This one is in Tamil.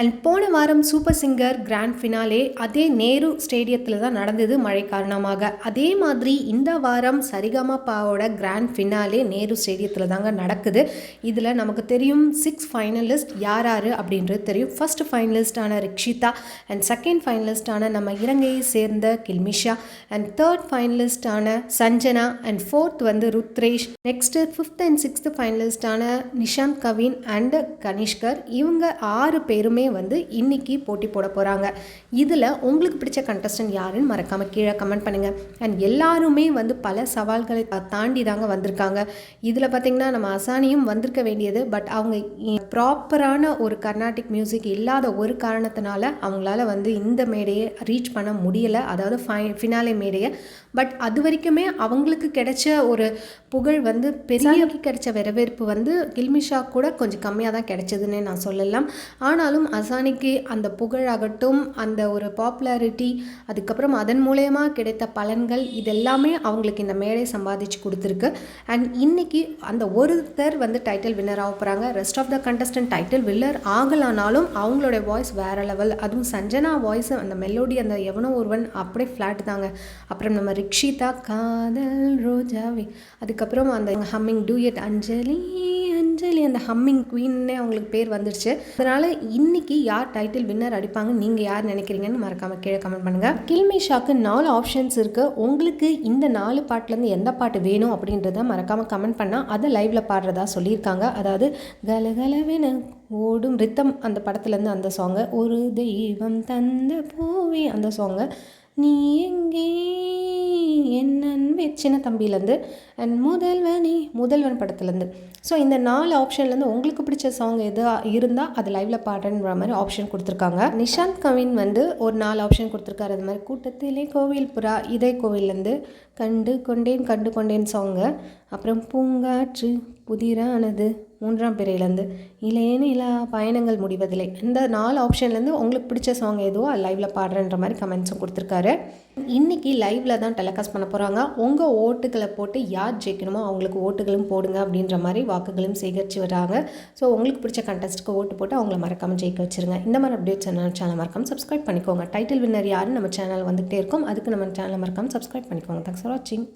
அண்ட் போன வாரம் சூப்பர் சிங்கர் கிராண்ட் ஃபினாலே அதே நேரு ஸ்டேடியத்தில் தான் நடந்தது மழை காரணமாக. அதே மாதிரி இந்த வாரம் சரிகமபாவோட கிராண்ட் ஃபினாலே நேரு ஸ்டேடியத்தில் தாங்க நடக்குது. இதில் நமக்கு தெரியும் சிக்ஸ் ஃபைனலிஸ்ட் யார் யார் அப்படின்றது தெரியும். ஃபர்ஸ்ட் ஃபைனலிஸ்டான ரிக்ஷிதா அண்ட் செகண்ட் ஃபைனலிஸ்டான நம்ம இலங்கையை சேர்ந்த கில்மிஷா அண்ட் தேர்ட் ஃபைனலிஸ்டான சஞ்சனா அண்ட் ஃபோர்த் வந்து Rudresh next fifth and sixth ஃபைனலிஸ்டான Nishanth Kavin and Kanishkar இவங்க ஆறு பேருமே வந்து இன்னைக்கு போட்டி போட போகிறாங்க இதில் உங்களுக்கு பிடிச்ச கண்டஸ்டன்ட் யாருன்னு மறக்காமல் கீழே கமெண்ட் பண்ணுங்கள் அண்ட் எல்லாருமே வந்து பல சவால்களை தாண்டி தாங்க வந்திருக்காங்க. இதில் பார்த்திங்கன்னா நம்ம அசானியும் வந்திருக்க வேண்டியது. பட் அவங்க ப்ராப்பரான ஒரு கர்நாடிக் மியூசிக் இல்லாத ஒரு காரணத்தினால அவங்களால வந்து இந்த மேடையை ரீச் பண்ண முடியலை. அதாவது ஃபை ஃபினாலே மேடையை. பட் அது வரைக்குமே அவங்களுக்கு கிடைச்ச ஒரு புகழ் வந்து பெரியக்கு கிடைச்ச வரவேற்பு வந்து கில்மிஷா கூட கொஞ்சம் கம்மியாக தான் கிடைச்சதுன்னே நான் சொல்லலாம். ஆனாலும் அசானிக்கு அந்த புகழாகட்டும் அந்த ஒரு பாப்புலாரிட்டி அதுக்கப்புறம் அதன் மூலயமா கிடைத்த பலன்கள் இதெல்லாமே அவங்களுக்கு இந்த மேடை சம்பாதிச்சு கொடுத்துருக்கு. அண்ட் இன்னைக்கு அந்த ஒருத்தர் வந்து டைட்டில் வின்னர் ஆக போகிறாங்க rest of the contestant title winner ஆகலானாலும் அவங்களோட வாய்ஸ் வேற லெவல் அதுவும் சஞ்சனா வாய்ஸ் அந்த மெலோடி அந்த எவனோ ஒருவன் அப்படியே ஃப்ளாட் தாங்க. அப்புறம் நம்ம ரிக்ஷிதா காதல் ரோஜாவே. அதுக்கப்புறம் அந்த ஹம்மிங் டூயட் அஞ்சலி அஞ்சலி அந்த ஹம்மிங் குவீன்னே அவங்களுக்கு பேர் வந்துருச்சு அதனால் இன்னைக்கு யார் டைட்டில் வின்னர் அடிப்பாங்க நீங்கள் யார் நினைக்கிறீங்கன்னு மறக்காமல் கீழே கமெண்ட் பண்ணுங்கள் கில்மிஷாக்கு நாலு ஆப்ஷன்ஸ் இருக்குது உங்களுக்கு இந்த நாலு பாட்டுலேருந்து எந்த பாட்டு வேணும் அப்படின்றத மறக்காமல் கமெண்ட் பண்ணால் அதை லைவில் பாடுறதா சொல்லியிருக்காங்க. அதாவது கலகலவென ஓடும் ரித்தம் அந்த படத்துலேருந்து அந்த சாங்கு ஒரு தெய்வம் தந்த பூவே அந்த சாங்கு நீ எங்கே என் அன்பே சின்ன தம்பியிலேருந்து அண்ட் முதல்வனே முதல்வன் படத்துலேருந்து. ஸோ இந்த நாலு ஆப்ஷன்லேருந்து உங்களுக்கு பிடிச்ச சாங் எது இருந்தால் அது லைவில் பாடுறன்ற மாதிரி ஆப்ஷன் கொடுத்துருக்காங்க. நிஷாந்த் கவின் வந்து ஒரு நாலு ஆப்ஷன் கொடுத்துருக்காரு. அது மாதிரி கூட்டத்திலே கோவில் புறா இதே கோவில்லேருந்து கண்டு கொண்டேன் கண்டு கொண்டேன் சாங்கு அப்புறம் பூங்காற்று புதிரானது. மூன்றாம் பிறையிலேருந்து. இல்லைன்னு இல்லை பயணங்கள் முடிவதில்லை. இந்த நாலு ஆப்ஷன்லேருந்து உங்களுக்கு பிடிச்ச சாங் எதுவோ அது லைவில் பாடுறன்ற மாதிரி கமெண்ட்ஸும் கொடுத்துருக்காரு. இன்னைக்கு லைவில் தான் டெலிகாஸ்ட் பண்ண போகிறாங்க உங்கள் ஓட்டுகளை போட்டு யார் ஜெயிக்கணுமோ அவங்களுக்கு ஓட்டுகளும் போடுங்க அப்படின்ற மாதிரி வாக்குகளும் சேகரித்து வராங்க ஸோ உங்களுக்கு பிடிச்ச கண்டஸ்ட்டுக்கு ஓட்டு போட்டு அவங்கள மறக்காமல் ஜெயிக்க வச்சிருங்க. இந்த மாதிரி அப்டேட்ஸ் என்ன சேனல் மறக்காமல் சப்ஸ்கிரைப் பண்ணிக்கோங்க. டைட்டில் வின்னர் யாருன்னு நம்ம சேனல் வந்துகிட்டே இருக்கும். அதுக்கு நம்ம சேனலை மறக்காமல் சப்ஸ்கிரைப் பண்ணிக்கோங்க. தேங்க்ஸ் ஃபார் வாட்சிங்